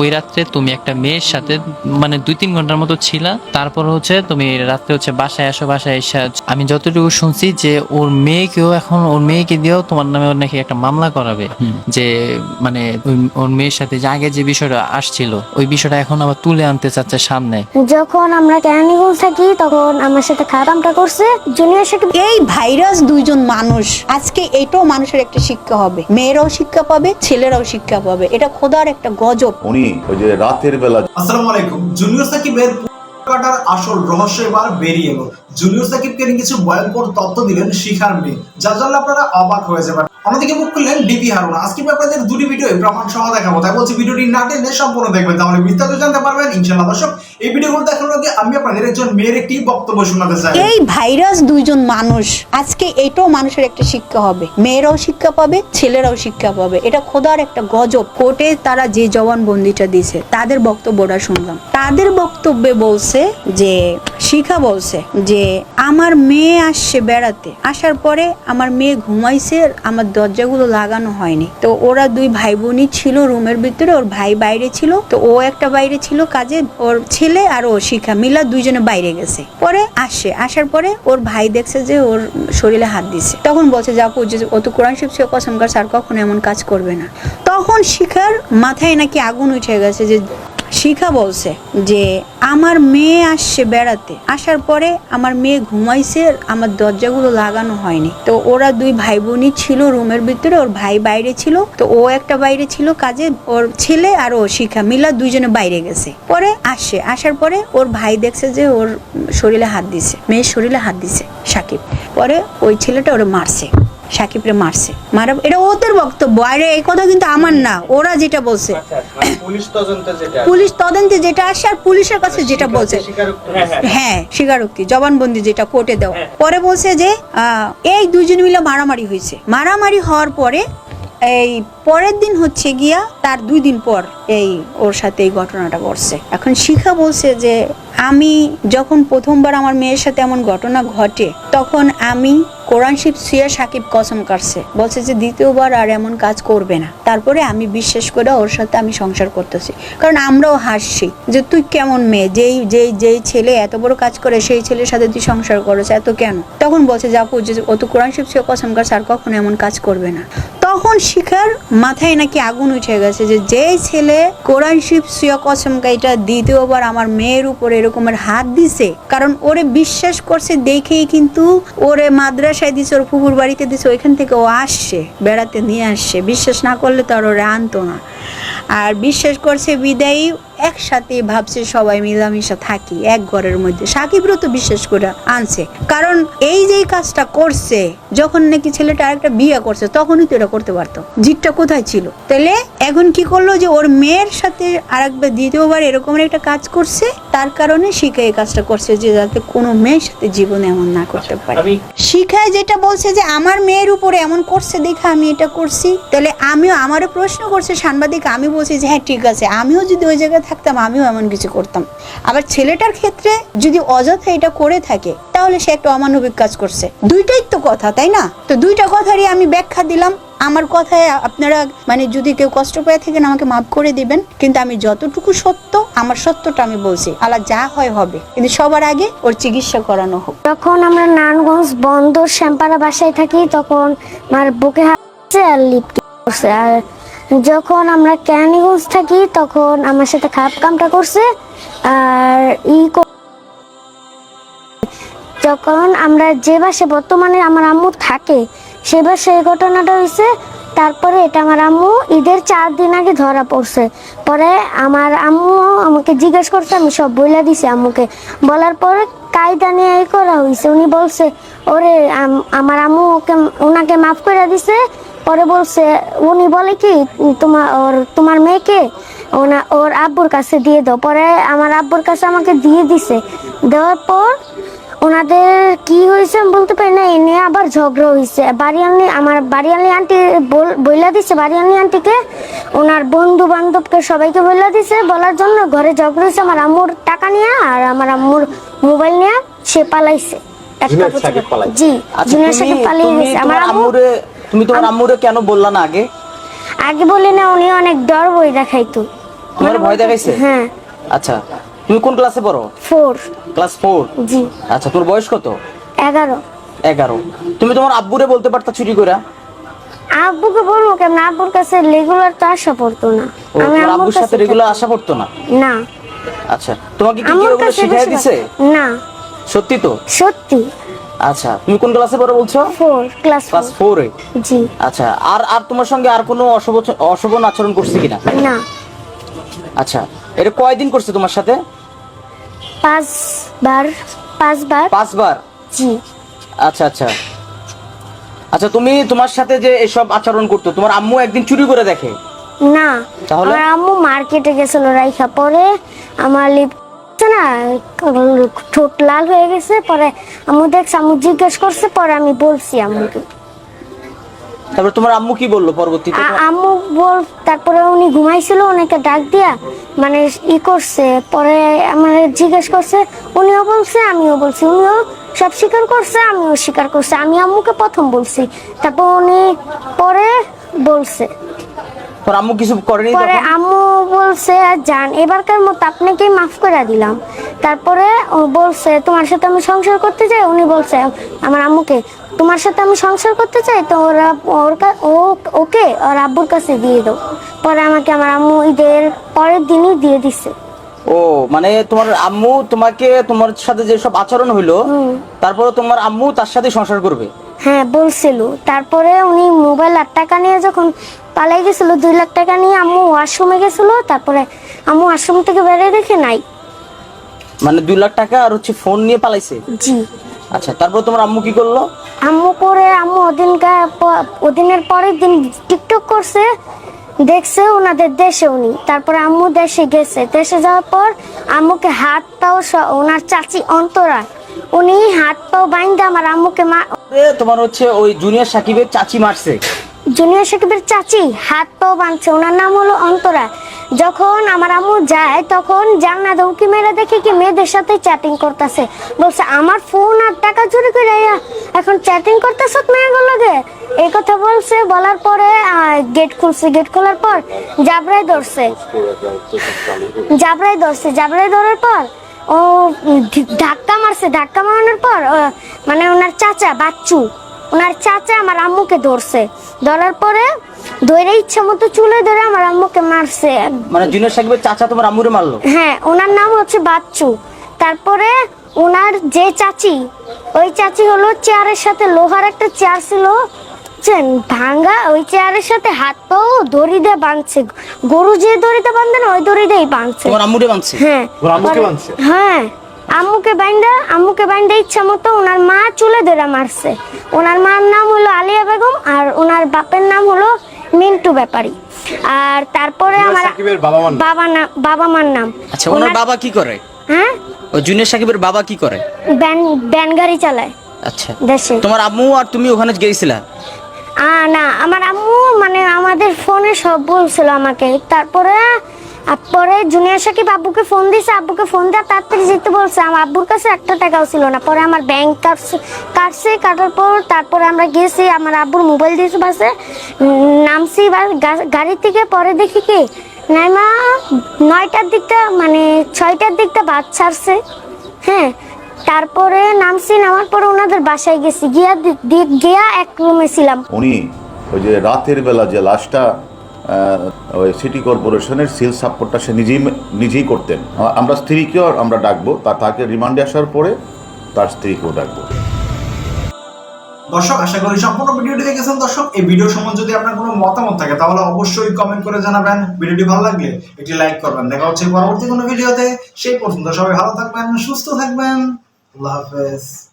ওই রাত্রে তুমি একটা মেয়ের সাথে মানে দুই তিন ঘণ্টার মতো ছিলা। তারপর হচ্ছে তুমি রাত্রে হচ্ছে বাসায় আসো বাসায় এসে আমি যতটুকু শুনছি যে ওর মেয়েকেও এখন ওর মেয়েকে দিয়েও তোমার নামে ওর নাকি একটা মামলা করাবে। যে মানে ওর মেয়ের সাথে যে আগে যে বিষয়টা আসছিল ওই বিষয়টা এখন আবার তুলে আনতে চাচ্ছে সামনে। যখন আমরা কেরানীগঞ্জ থাকি তখন আমার সাথে খারাপটা করছে। জুনিয়র সাথে এই ভাইরাস দুইজন মানুষ আজকে এটাও মানুষের একটা শিক্ষা হবে। মেয়েরাও শিক্ষা পাবে ছেলেরাও শিক্ষা পাবে। এটা খোদার একটা গজব। উনি ওই যে রাতের বেলা আসসালামু আলাইকুম। জুনিয়র সাকিবের কাটার আসল রহস্য এবার বেরিয়ে এলো। জুনিয়র সাকিবকে নিয়ে কিছু ভয়ঙ্কর তথ্য দিলেন শিখার মেয়ে, যার জন্য আপনারা অবাক হয়ে যাবেন। অন্যদিকে মুখ খুললেন ডিপি হারুন। আজকে আপনাদের দুটি ভিডিও প্রমাণ সহ দেখাবো। তাই বলছি ভিডিওটি না টেনে সম্পূর্ণ দেখবেন। তাহলে বিস্তারিত জানতে পারবেন। ইনশাআল্লাহ দর্শক, এই ভিডিওগুলো দেখানোর আগে আমি আপনাদের একজন মেয়ের একটি বক্তব্য শোনাতে চাই। এই ভাইরাস দুইজন মানুষ, আজকে এটাও মানুষের একটা শিক্ষা হবে। মেয়েরাও শিক্ষা পাবে, ছেলেরাও শিক্ষা পাবে। এটা খোদার একটা গজব। কোর্টে তারা যে জবানবন্দিটা দিছে তাদের বক্তব্যটা শুনলাম। তাদের বক্তব্যে বলছে যে, শিখা বলছে যে, আমার মেয়ে আসছে বেড়াতে। আসার পরে আমার মেয়ে ঘুমাইছে আমার দরজাগুলো লাগানো হয়নি। তো ওরা দুই ভাই বোনই ছিল রুমের ভিতরে, ওর ভাই বাইরে ছিল। তো ও একটা বাইরে ছিল কাজে, ওর ছেলে আর ও শিখা মিলা দুইজনে বাইরে গেছে। পরে আসে, আসার পরে ওর ভাই দেখছে যে ওর শরীরে হাত দিছে। তখন বলছে, যা যে ও তো কোরআন শিব সে কসমকার স্যার কখনো এমন কাজ করবে না। তখন শিখার মাথায় নাকি আগুন উঠে গেছে যে শিখা বলছে যে, আমার মেয়ে আসছে বেড়াতে। আসার পরে আমার মেয়ে ঘুমাইছে আমার দরজাগুলো লাগানো হয়নি। তো ওরা দুই ভাই বোনই ছিল রুমের ভিতরে, ওর ভাই বাইরে ছিল। তো ও একটা বাইরে ছিল কাজে, ওর ছেলে আর ও শিখা মিলা দুইজনে বাইরে গেছে। পরে আসে, আসার পরে ওর ভাই দেখছে যে ওর শরীরে হাত দিছে, মেয়ের শরীরে হাত দিছে সাকিব। পরে ওই ছেলেটা ওরা মারছে। সাকিবরে মারছে। মারা এটা ওদের বক্তব্য। আরে এই কথা কিন্তু আমার না। ওরা যেটা বলছে। পুলিশ তদন্তে যেটা পুলিশ তদন্তে যেটা আসে আর পুলিশের কাছে যেটা বলছে। হ্যাঁ হ্যাঁ হ্যাঁ। স্বীকারোক্তি জবানবন্দি যেটা কোর্টে দেওয়া। পরে বলছে যে আহ, এই দুজন মিলে মারামারি হয়েছে। মারামারি হওয়ার পরে এই পরের দিন হচ্ছে গিয়া তার দুই দিন পর এই ওর সাথে এই ঘটনাটা ঘটছে। এখন শিখা বলছে যে আমি যখন প্রথমবার আমার মেয়ের সাথে এমন ঘটনা ঘটে, তখন আমি কোরআন শিব সুয়া সাকিব কসম কাটছে। বলছে যে দ্বিতীয়বার আর এমন কাজ করবে না। তারপরে আমি বিশ্বাস করে ওর সাথে আমি সংসার করতেছি। কারণ আমরাও হাসছি যে তুই কেমন মেয়ে? যেই যেই যেই ছেলে এত বড় কাজ করে, সেই ছেলের সাথে তুই সংসার করেছ এত কেন? তখন বলছে জাপু যে ও তো কোরআন শিব সুয়া কসম কাটছে, আর কখনো এমন কাজ করবে না। তখন শিখার মাথায় নাকি আগুন উঠে গেছে যে যেই ছেলে কোরআন শিব সুয়া কসম এটা দ্বিতীয়বার আমার মেয়ের উপর এরকমের হাত দিছে। কারণ ওরে বিশ্বাস করছে, দেখেই কিন্তু ওরে মাদ্রাসায় দিছে, ওর ফুপুর বাড়িতে দিছে, ওইখান থেকে ও আসছে, বেড়াতে নিয়ে আসছে। বিশ্বাস না করলে তো আর ওরে আনতো না। আর বিশ্বাস করছে বিদায়ী একসাথে ভাবছে সবাই মিলামিশা থাকি এক ঘরের মধ্যে। সাকিবরও তো বিশ্বাস করে আনছে। কারণ এই যে কাজটা করছে যখন নাকি ছেলেটা আরেকটা বিয়ে করছে তখনই তো এটা করতে পারতো। জিতটা কোথায় ছিল? তাহলে এখন কি করল যে ওর মেয়ের সাথে আরেকবার দ্বিতীয়বার এরকমের একটা কাজ করছে তার কারণে শিখা এই কাজটা করছে যে যাতে কোনো মেয়ের সাথে জীবনে এমন না করতে পারে। শিখায় যেটা বলছে যে আমার মেয়ের উপরে এমন করছে দেখে আমি এটা করছি তাহলে আমিও আমারও প্রশ্ন করছে সাংবাদিক আমি বলছি যে হ্যাঁ ঠিক আছে। আমিও যদি ওই জায়গায় থাকতাম, আমিও এমন কিছু করতাম। আবার ছেলেটার ক্ষেত্রে যদি অযথা এটা করে থাকে, তাহলে সে একটা অমানবিক কাজ করছে। দুইটাই তো কথা, তাই না? তো দুইটা কথারই আমি ব্যাখ্যা দিলাম। আমার কথায় আপনারা মানে যদি কেউ কষ্ট পেয়ে থাকেন, আমাকে মাফ করে দিবেন। কিন্তু আমি যতটুকু সত্য, আমার সত্যটা আমি বলছি। আল্লাহ যা হয় হবে। কিন্তু সবার আগে ওর চিকিৎসা করানো হোক। যখন আমরা নারায়ণগঞ্জ বন্দর শ্যামপাড়া বাসায় থাকি, তখন আমার বুকে হাসছে আর লিপটি আর যখন আমরা কেরানীগঞ্জ থাকি, তখন আমার সাথে খারাপ কামটা করছে, আর ই যখন আমরা যে বাসে বর্তমানে আমার আম্মু থাকে, সে বাসে এই ঘটনাটা হয়েছে তারপরে এটা আমার আম্মু ঈদের চার দিন আগে ধরা পড়ছে। পরে আমার আম্মু আমাকে জিজ্ঞেস করছে, আমি সব বইলা দিছি আম্মুকে। বলার পরে কায়দা নিয়ে এই করা হয়েছে উনি বলছে, ওরে, আম- আমার আম্মু ওকে ওনাকে মাফ করে দিছে পরে বলছে উনি বলে কি তোমার ওর তোমার মেয়েকে ওনা ওর আব্বুর কাছে দিয়ে দাও। পরে আমার আব্বুর কাছে আমাকে দিয়ে দিছে। দেওয়ার পর ওনাদের কি হয়েছে আমি বলতে পারি না এ নিয়ে আবার ঝগড়া হয়েছে বাড়িয়ালি আমার বাড়িয়ালি আন্টি বইলা দিছে বাড়িয়ালি আন্টিকে। ওনার বন্ধু বান্ধবকে সবাইকে বইলা দিছে বলার জন্য ঘরে ঝগড়া হয়েছে আমার আম্মুর টাকা নিয়ে আর আমার আম্মুর মোবাইল নিয়ে সে পালাইছে। জি আচ্ছা জুনিয়র সাকিব পালিয়ে গেছে। আমার আম্মু আম্মুরে তুমি তোমার আম্মুরে কেন বললা না আগে? আগে বলি না উনি অনেক ডর বই দেখাইতো। তোমার ভয় দেখাইছে? হ্যাঁ। আচ্ছা তুমি কোন ক্লাসে পড়ো? ফোর। Class four? জি। আচ্ছা তোর বয়স কত? এগারো। এগারো। তুমি তোমার আব্বুরে বলতে পারতা চুরি করে আব্বুকে বলব কেমন? আব্বুর কাছে রেগুলার তো আসা পড়তো না। আমি আব্বুর সাথে রেগুলার আশা পড়তো না? না। আচ্ছা তোমাকে কি কাছে শিখাই দিছে? না। সত্যি তো? সত্যি। আচ্ছা তুমি কোন ক্লাসে পড়ো বলছো? ফোর ক্লাস ক্লাস ফোর জি। আচ্ছা আর আর তোমার সঙ্গে আর কোনো অশুভ অশোভন আচরণ করছে কিনা? না। আচ্ছা এটা কয়দিন করছে তোমার সাথে? পাঁচবার পাঁচবার। পাঁচবার? জি। আচ্ছা আচ্ছা। আচ্ছা তুমি তোমার সাথে যে এসব আচরণ করতো তোমার আম্মু একদিন চুরি করে দেখে? না। তাহলে? আমার আম্মু মার্কেটে গেছিল রাইখা পরে। আমার লিপ না। ঠোঁট লাল হয়ে গেছে পরে আম্মু দেখছে আম্মু জিজ্ঞেস করছে পরে আমি বলছি আম্মুকে। তারপর তোমার আম্মু কি বলল পরবর্তীতে? আম্মু বল তারপরে উনি ঘুমাইছিল ওনাকে ডাক দিয়া মানে ই করছে পরে আমার জিজ্ঞেস করছে উনিও বলছে আমিও বলছি। উনিও সব স্বীকার করছে আমিও স্বীকার করছে। আমি আম্মুকে প্রথম বলছি। তারপর উনি পরে বলছে। তোর আম্মু কিছু করেনি পরে আম্মু বলছে যান এবারকার মতো আপনাকে মাফ করে দিলাম। তারপরে ও বলছে তোমার সাথে আমি সংসার করতে চাই? উনি বলছে আমার আম্মুকে তোমার সাথে আমি সংসার করতে চাই তো ওরা ওর ও ওকে ওর আব্বুর কাছে দিয়ে দাও। পরে আমাকে আমার আম্মু ঈদের পরের দিনই দিয়ে দিছে। ও মানে তোমার আম্মু তোমাকে তোমার সাথে যে সব আচরণ হইল তারপরে তোমার আম্মু তার সাথে সংসার করবে? হ্যাঁ বলছিল। তারপরে উনি মোবাইল আর টাকা নিয়ে যখন পালাই গেছিল দুই লাখ টাকা নিয়ে আম্মু ওয়াশরুমে গেছিল তারপরে আম্মু ওয়াশরুম থেকে বেরিয়ে দেখে নাই। মানে দুই লাখ টাকা আর হচ্ছে ফোন নিয়ে পালাইছে? জি। আচ্ছা তারপর তোমার আম্মু কি করল? আম্মু পরে আম্মু ওদিনকার প- ওদিনের পরের দিন টিকটক করছে দেখছে ওনাদের দেশে উনি। তারপরে আম্মু দেশে গেছে। দেশে যাওয়ার পর আম্মুকে হাত পাও ওনার চাচি অন্তরা উনি হাত পাও বাইন্দে আমার আম্মুকে মা এ, তোমার হচ্ছে ওই জুনিয়র সাকিবের চাচি মারছে। জুনিয়র সাকিবের চাচি হাত পাও বাঁধছে ওনার নাম হলো অন্তরা। যখন আমার আম্মু যায় তখন জান্নাত উকি মেরে দেখে কি মেয়েদের সাথে চ্যাটিং করতেছে। বলছে আমার ফোন আর টাকা চুরি করে আইয়া এখন চ্যাটিং করতেছ মেয়েগুলোকে এই কথা বলছে বলার পরে গেট খুলছে। গেট খোলার পর জাবরাই ধরছে। জাবরাই ধরছে। জাবরাই ধরার পর ও ধাক্কা মারছে ধাক্কা মারানোর পর মানে ওনার চাচা বাচ্চু ওনার চাচা আমার আম্মুকে ধরছে। ধরার পরে ধরে ইচ্ছা মতো চুলে ধরে আমার আম্মুকে মারছে। মানে জুনিয়র সাকিবের চাচা তোমার আম্মুরে মারলো? হ্যাঁ ওনার নাম হচ্ছে বাচ্চু। তারপরে ওনার যে চাচি ওই চাচি হলো চেয়ারের সাথে লোহার একটা চেয়ার ছিল। বুঝছেন? ভাঙ্গা ওই চেয়ারের সাথে হাত পাও দড়ি দিয়ে বাঁধছে। গরু যে দড়িতে বাঁধে না ওই দড়ি দিয়েই বাঁধছে। তোমার আম্মুরে মানছে হ্যাঁ। পরে- হ্যাঁ। আম্মুকে বাইন্দা আম্মুকে বাইন্দা ইচ্ছা মতো ওনার মা চুলে ধরে মারছে। ওনার মার নাম হলো আলিয়া বেগম আর ওনার বাপের নাম হলো মিন্টু ব্যাপারী। আর তারপরে আমার বাবা না বাবা মার নাম। আচ্ছা ওনার বাবা কি করে? হ্যাঁ? ওই জুনিয়র সাকিবের বাবা কি করে? ব্যান ব্যান গাড়ি চালায় আচ্ছা। দেশে। তোমার আম্মু আর তুমি ওখানে গেছিলা? আ না, আমার আম্মু মানে আমাদের ফোনে সব বলছিল আমাকে। তারপরে পরে জুনিয়র সাকিব আব্বুকে ফোন দিছে, আব্বুকে ফোন দিয়ে তাড়াতাড়ি যেতে বলছে। আমার আব্বুর কাছে একটা টাকাও ছিল না। পরে আমার ব্যাংক কাটছে কাটছে, কাটার পর তারপরে আমরা গেছি, আমার আব্বুর মোবাইল দিয়েছে বাসে। নামছি বা- গাড়ি থেকে, পরে দেখি কি, নাইমা, নয়টার দিকটা মানে ছয়টার দিকটা বাদ ছাড়ছে। হ্যাঁ তারপরে নামছি নামার পরে ওনাদের বাসায় গেছি। গিয়া গিয়া এক রুমে ছিলাম। উনি ওই যে রাতের বেলা যে লাশটা ওই সিটি কর্পোরেশনের সিল সাপোর্টটা সে নিজেই নিজেই করতেন। আমরা স্ত্রীকেও আমরা ডাকবো তা তাকে রিমান্ডে আসার পরে তার স্ত্রীকেও ডাকবো। দর্শক আশা করি সম্পূর্ণ ভিডিওটি দেখেছেন। দর্শক এই ভিডিও সম্বন্ধে যদি আপনার কোনো মতামত থাকে তাহলে অবশ্যই কমেন্ট করে জানাবেন। ভিডিওটি ভালো লাগলে একটি লাইক করবেন। দেখা হচ্ছে পরবর্তী কোনো ভিডিওতে সেই পর্যন্ত সবাই ভালো থাকবেন সুস্থ থাকবেন। lovers